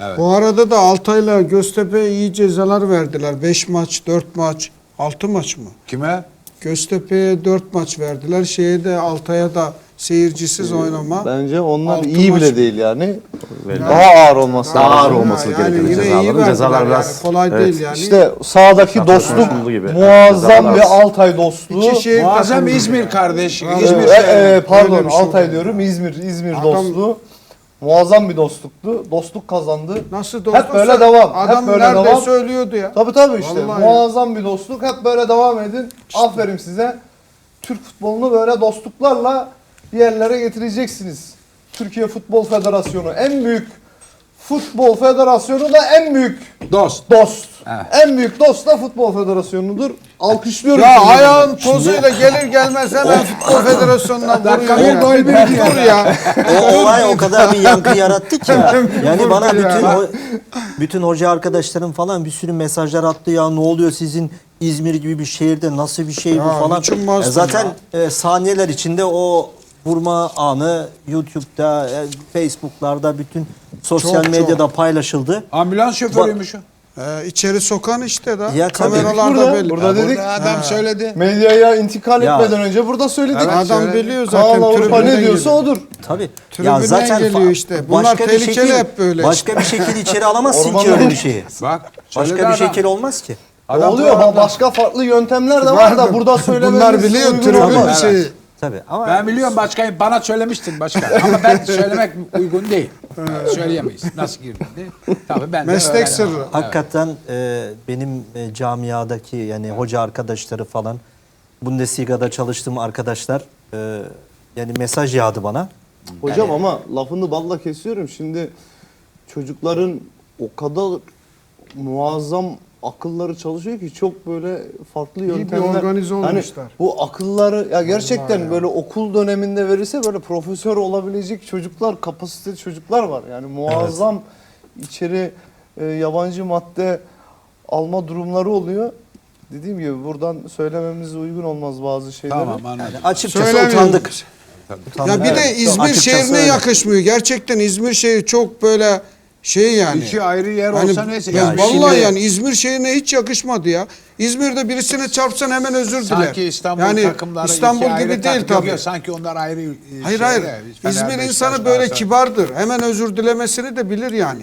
Evet. Bu arada da Altay'la Göztepe'ye iyi cezalar verdiler. 5 maç, 4 maç, 6 maç mı? Kime? Göztepe'ye 4 maç verdiler. Şeye de Altay'a da seyircisiz oynama. Bence onlar Altı iyi maç- bile değil yani. Daha ağır olması Daha ağır olması yani gerekiyor yine iyi cezaların. verdiler Cezalar yani. biraz kolay evet. değil yani. İşte sahadaki Şartlar dostluk gibi. muazzam bir. Altay dostluğu. İki şehir Muazzam takımı. İzmir kardeş. Evet. İzmir Ee, şey. e, pardon Öyle bir şey Altay diyorum İzmir İzmir Adam- dostluğu. Muazzam bir dostluktu. Dostluk kazandı. Nasıl dostluk? Hep böyle devam. Adam Hep böyle nerede devam. söylüyordu ya. Tabii tabii işte. Vallahi Muazzam bir dostluk. Hep böyle devam edin. Aferin size. Türk futbolunu böyle dostluklarla bir yerlere getireceksiniz. Türkiye Futbol Federasyonu en büyük futbol federasyonu da en büyük Dost. dost. Evet. En büyük dost da Futbol Federasyonu'dur. Alkışlıyorum. Ya ayağın tozuyla gelir gelmez hemen Futbol Federasyonu'na vuruyor Dakika ya. gol bir. Dur ya. O olay o kadar bir yankı yarattı ki. Yani bana ya. bütün bütün hoca arkadaşlarım falan bir sürü mesajlar attı ya ne oluyor sizin İzmir gibi bir şehirde nasıl bir şey bu Ya, falan. niçin E, bastın zaten e, saniyeler içinde o vurma anı YouTube'da, e, Facebook'larda bütün sosyal Çok, medyada paylaşıldı. Ambulans şoförüymüş o. Ee, içeri sokan işte da. Ya. Kameralarda Burada, belli. burada dedik. Burada adam söyledi. Medyaya intikal Ya. etmeden önce burada söyledik. Evet, Adam söyledi. biliyor zaten. Kaan Avrupa ne diyorsa geliyor. odur. Tabii. Tribünden geliyor işte. Bunlar bir tehlikeli şekil- hep böyle Başka bir şekilde içeri alamazsın ki öyle bir şeyi. Bak. Başka bir adam. şekil olmaz ki. Adam Oluyor. arada- Başka farklı yöntemler de var da burada söylememiz Bunlar biliyor tribün olmaz. Tabii ama Ben biliyorum başkayı bana söylemiştin başka. Ama ben söylemek uygun değil. Söyleyemeyiz. Nasıl girdi? Tabii ben de Meslek öğrendim. sırrı. Hakikaten e, benim e, camiadaki yani hoca arkadaşları falan Bundesliga'da çalıştığım arkadaşlar e, yani mesaj yağdı bana. Hocam ama lafını balla kesiyorum. Şimdi çocukların o kadar muazzam akılları çalışıyor ki çok böyle farklı İyi bir yöntemler. organize Hani olmuşlar. bu akılları ya gerçekten böyle okul döneminde verirse böyle profesör olabilecek çocuklar, kapasiteli çocuklar var. Yani muazzam içeri e, yabancı madde alma durumları oluyor. Dediğim gibi buradan söylememiz uygun olmaz bazı şeyleri. Tamam anladım. Açıkçası Söylemiyorum. utandık. Ya bir de Evet, İzmir açıkçası şehrine öyle. yakışmıyor. Gerçekten İzmir şehri çok böyle şey yani. İki ayrı yer Hani olsa neyse. ya Yani vallahi şimdi- yani İzmir şehrine hiç yakışmadı ya. İzmir'de birisine çarpsan hemen özür diler. Sanki İstanbul yani takımları İstanbul gibi değil takım. Tabii. yok, sanki onlar ayrı e, Hayır şeyler. hayır. İzmir insanı böyle Galatasaray. kibardır. Hemen özür dilemesini de bilir yani.